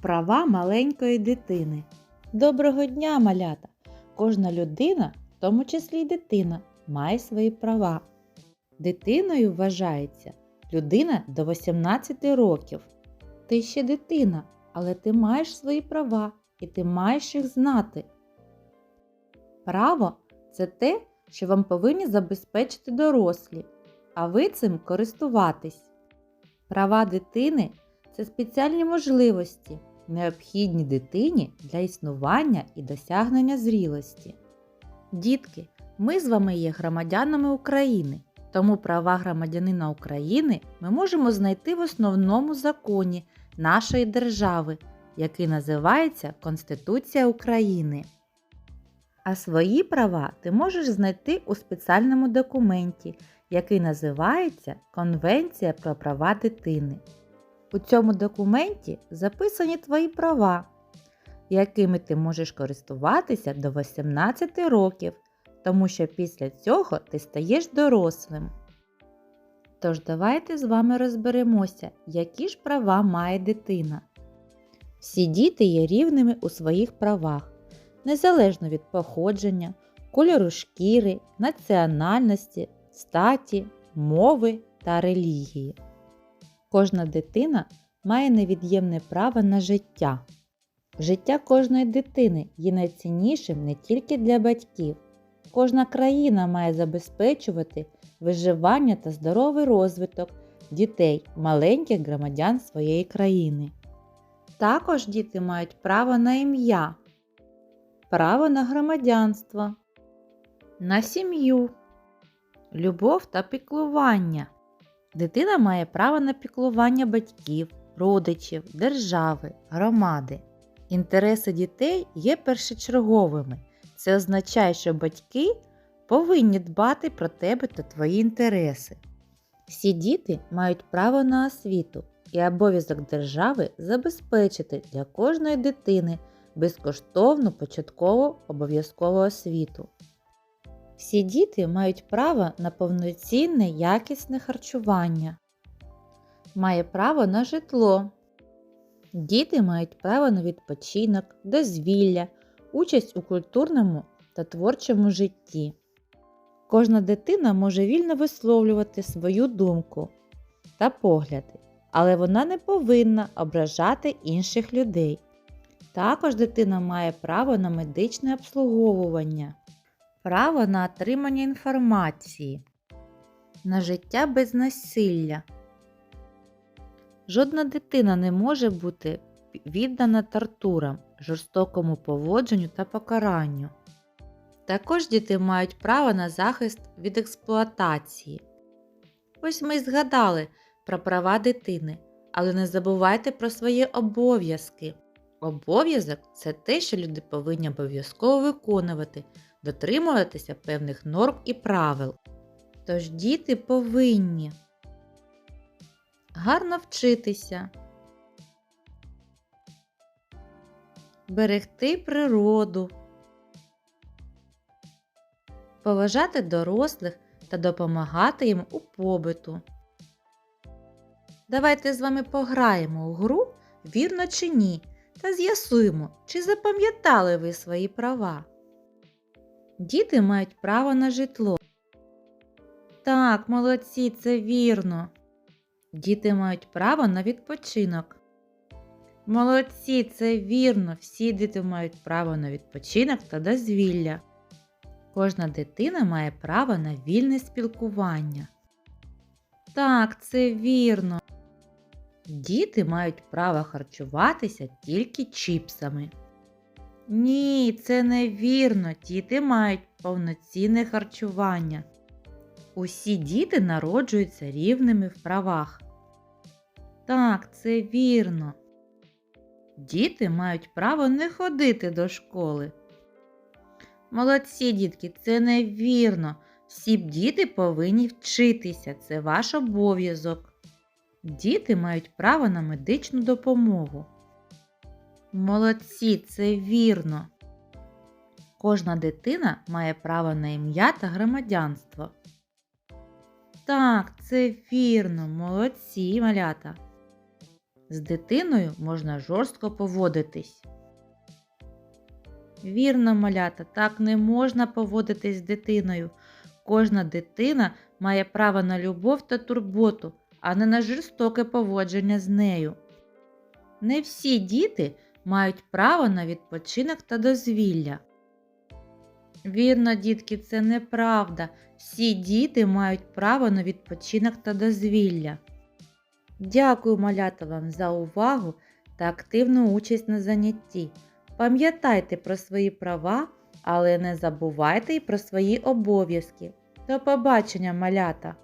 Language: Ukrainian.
Права маленької дитини. Доброго дня, малята! Кожна людина, в тому числі й дитина, має свої права. Дитиною вважається людина до 18 років. Ти ще дитина, але ти маєш свої права і ти маєш їх знати. Право це те, що вам повинні забезпечити дорослі, а ви цим користуватись. Права дитини це спеціальні можливості, необхідні дитині для існування і досягнення зрілості. Дітки, ми з вами є громадянами України, тому права громадянина України ми можемо знайти в основному законі нашої держави, який називається Конституція України. А свої права ти можеш знайти у спеціальному документі, який називається Конвенція про права дитини. У цьому документі записані твої права, якими ти можеш користуватися до 18 років, тому що після цього ти стаєш дорослим. Тож давайте з вами розберемося, які ж права має дитина. Всі діти є рівними у своїх правах, незалежно від походження, кольору шкіри, національності, статі, мови та релігії. Кожна дитина має невід'ємне право на життя. Життя кожної дитини є найціннішим не тільки для батьків. Кожна країна має забезпечувати виживання та здоровий розвиток дітей, маленьких громадян своєї країни. Також діти мають право на ім'я, право на громадянство, на сім'ю, любов та піклування. Дитина має право на піклування батьків, родичів, держави, громади. Інтереси дітей є першочерговими. Це означає, що батьки повинні дбати про тебе та твої інтереси. Всі діти мають право на освіту і обов'язок держави забезпечити для кожної дитини безкоштовну початкову обов'язкову освіту. Всі діти мають право на повноцінне якісне харчування. Має право на житло. Діти мають право на відпочинок, дозвілля, участь у культурному та творчому житті. Кожна дитина може вільно висловлювати свою думку та погляди, але вона не повинна ображати інших людей. Також дитина має право на медичне обслуговування, право на отримання інформації, на життя без насилля. Жодна дитина не може бути віддана тортурам, жорстокому поводженню та покаранню. Також діти мають право на захист від експлуатації. Ось ми й згадали про права дитини, але не забувайте про свої обов'язки. Обов'язок це те, що люди повинні обов'язково виконувати, дотримуватися певних норм і правил. Тож діти повинні гарно вчитися, берегти природу, поважати дорослих та допомагати їм у побиту. Давайте з вами пограємо у гру вірно чи ні та з'ясуємо, чи запам'ятали ви свої права. Діти мають право на житло. Так, молодці, це вірно. Діти мають право на відпочинок. Молодці, це вірно. Всі діти мають право на відпочинок та дозвілля. Кожна дитина має право на вільне спілкування. Так, це вірно. Діти мають право харчуватися тільки чіпсами. Ні, це не вірно. Діти мають повноцінне харчування. Усі діти народжуються рівними в правах. Так, це вірно. Діти мають право не ходити до школи. Молодці, дітки, це невірно. Всі діти повинні вчитися, це ваш обов'язок. Діти мають право на медичну допомогу. Молодці, це вірно. Кожна дитина має право на ім'я та громадянство. Так, це вірно, молодці малята. З дитиною можна жорстко поводитись. Вірно, малята, так не можна поводитись з дитиною. Кожна дитина має право на любов та турботу, а не на жорстоке поводження з нею. Не всі діти мають право на відпочинок та дозвілля. Вірно, дітки, це неправда. Всі діти мають право на відпочинок та дозвілля. Дякую, малята, вам за увагу та активну участь на занятті. Пам'ятайте про свої права, але не забувайте й про свої обов'язки. До побачення, малята!